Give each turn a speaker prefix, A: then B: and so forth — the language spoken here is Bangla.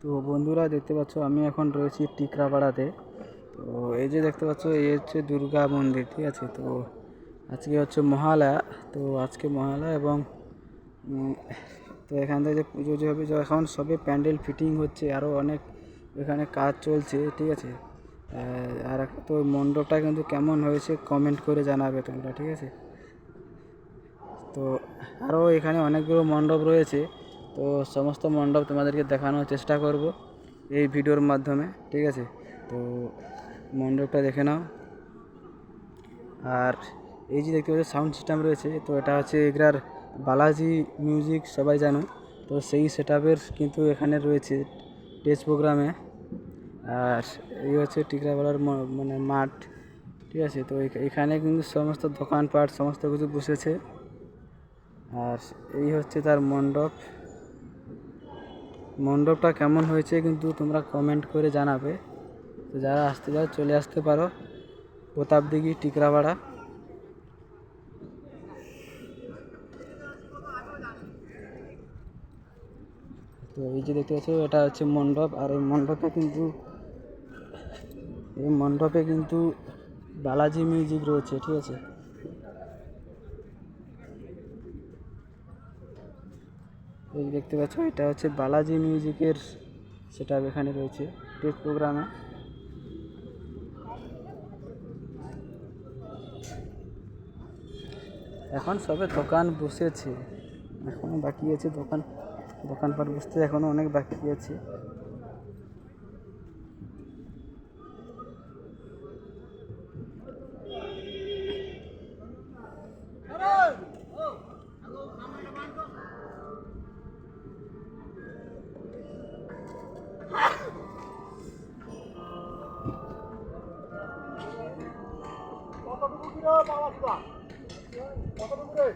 A: তো বন্ধুরা দেখতে পাচ্ছ, আমি এখন রয়েছি টিকরাপাড়াতে। তো এই যে দেখতে পাচ্ছ, এই হচ্ছে দুর্গা মন্দির, ঠিক আছে? তো আজকে হচ্ছে মহালয়া, তো আজকে মহালয়া এবং তো এখান থেকে যে পুজো যে হবে এখন সবে প্যান্ডেল ফিটিং হচ্ছে আরও অনেক এখানে কাজ চলছে, ঠিক আছে? আর তো মণ্ডপটা কিন্তু কেমন হয়েছে কমেন্ট করে জানাবে তোমরা, ঠিক আছে? তো আরও এখানে অনেকগুলো মণ্ডপ রয়েছে। তো সমস্ত মণ্ডপ তোমাদেরকে দেখানোর চেষ্টা করব এই ভিডিওর মাধ্যমে, ঠিক আছে? তো মণ্ডপটা দেখে নাও। আর এই যে দেখতে পাচ্ছ, সাউন্ড সিস্টেম রয়েছে, তো এটা হচ্ছে এগরার বালাজি মিউজিক, সবাই জানো। তো সেই সেট কিন্তু এখানে রয়েছে স্টেজ প্রোগ্রামে। আর এই হচ্ছে টিকরাপাড়ার ম- মানে মাঠ, ঠিক আছে? তো এখ- এখানে কিন্তু সমস্ত দোকানপাট, সমস্ত কিছু বসেছে। আর এই হচ্ছে তার মণ্ডপ। মণ্ডপটা কেমন হয়েছে কিন্তু তোমরা কমেন্ট করে জানাবে। তো যারা আসতে চাও, চলে আসতে পারো। প্রতাপদিঘি, টিকরাপাড়া। তো এই যে দেখতে পাচ্ছ, এটা হচ্ছে মণ্ডপ। আর এই মণ্ডপে কিন্তু, এই মণ্ডপে কিন্তু বালাজি মিউজিক রয়েছে, ঠিক আছে? এই দেখতে পাচ্ছ, এটা হচ্ছে বালাজি মিউজিকের সেটা এখানে রয়েছে টেস্ট প্রোগ্রামে এখন সবে দোকান বসেছে, এখনও বাকি আছে, দোকান, দোকানপাট বসতে এখনও অনেক বাকি আছে। কতটুকু কতটুকু রে?